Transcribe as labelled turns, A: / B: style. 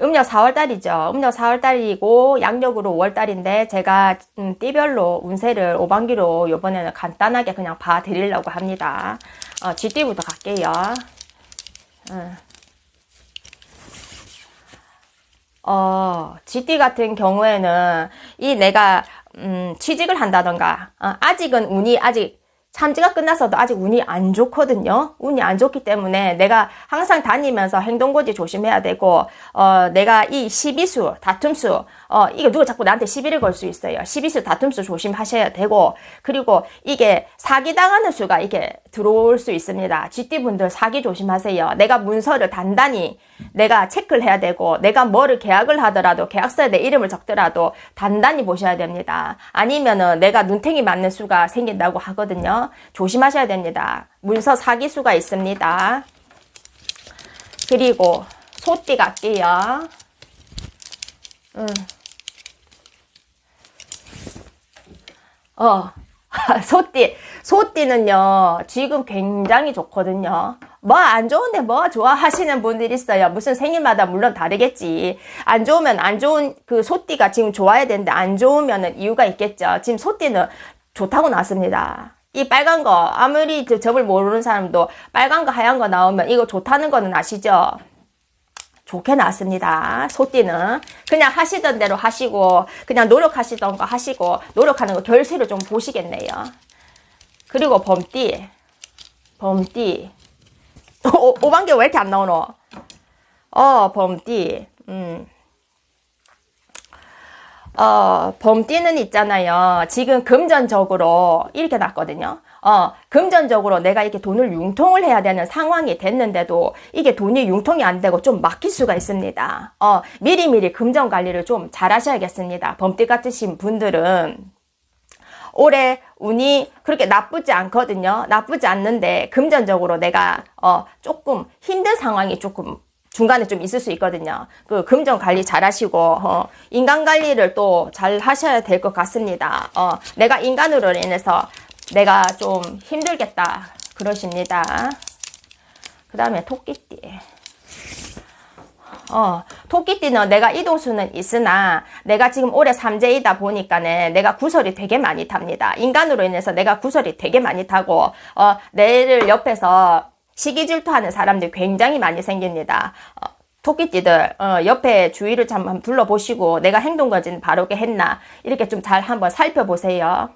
A: 음력 4월달이죠. 음력 4월달이고 양력으로 5월달인데 제가 음, 띠별로 운세를 오반기로 이번에는 간단하게 그냥 봐드리려고 합니다. 어, 쥐띠부터 갈게요. 음. 어, GT 같은 경우에는 이 내가 음, 취직을 한다던가 어, 아직은 운이 아직 참지가 끝났어도 아직 운이 안 좋거든요. 운이 안 좋기 때문에 내가 항상 다니면서 행동고지 조심해야 되고, 어, 내가 이 시비수, 다툼수, 어, 이게 누가 자꾸 나한테 시비를 걸 수 있어요. 시비수, 다툼수 조심하셔야 되고, 그리고 이게 사기당하는 수가 이게 들어올 수 있습니다. GT분들 사기 조심하세요. 내가 문서를 단단히 내가 체크를 해야 되고, 내가 뭐를 계약을 하더라도, 계약서에 내 이름을 적더라도 단단히 보셔야 됩니다. 아니면은 내가 눈탱이 맞는 수가 생긴다고 하거든요. 조심하셔야 됩니다. 문서 사기 수가 있습니다. 그리고 소띠 갈게요. 음. 어, 소띠. 소띠는요, 지금 굉장히 좋거든요. 뭐 안 좋은데 뭐 좋아하시는 분들이 있어요. 무슨 생일마다 물론 다르겠지. 안 좋으면 안 좋은 그 소띠가 지금 좋아야 되는데 안 좋으면은 이유가 있겠죠. 지금 소띠는 좋다고 나왔습니다. 이 빨간 거, 아무리 저 접을 모르는 사람도 빨간 거, 하얀 거 나오면 이거 좋다는 거는 아시죠? 좋게 나왔습니다. 소띠는 그냥 하시던 대로 하시고 그냥 노력하시던 거 하시고 노력하는 거 결실을 좀 보시겠네요. 그리고 범띠, 범띠. 오, 오반개 왜 이렇게 안 나오노? 어, 범띠. 음. 어, 범띠는 있잖아요. 지금 금전적으로 이렇게 났거든요. 어, 금전적으로 내가 이렇게 돈을 융통을 해야 되는 상황이 됐는데도 이게 돈이 융통이 안 되고 좀 막힐 수가 있습니다. 어, 미리미리 금전 관리를 좀 잘 하셔야겠습니다. 범띠 같으신 분들은 올해 운이 그렇게 나쁘지 않거든요. 나쁘지 않는데 금전적으로 내가 어, 조금 힘든 상황이 조금 중간에 좀 있을 수 있거든요. 그 금전 관리 잘 하시고 어, 인간 관리를 또 잘 하셔야 될 것 같습니다. 어, 내가 인간으로 인해서 내가 좀 힘들겠다 그러십니다. 그 다음에 토끼띠. 어, 토끼띠는 내가 이동수는 있으나 내가 지금 올해 삼재이다 보니까는 내가 구설이 되게 많이 탑니다. 인간으로 인해서 내가 구설이 되게 많이 타고 어, 내를 옆에서 시기 질투하는 사람들이 굉장히 많이 생깁니다. 어, 토끼띠들 어, 옆에 주위를 좀 한번 둘러보시고 내가 행동거지는 바르게 했나 이렇게 좀 잘 한번 살펴보세요.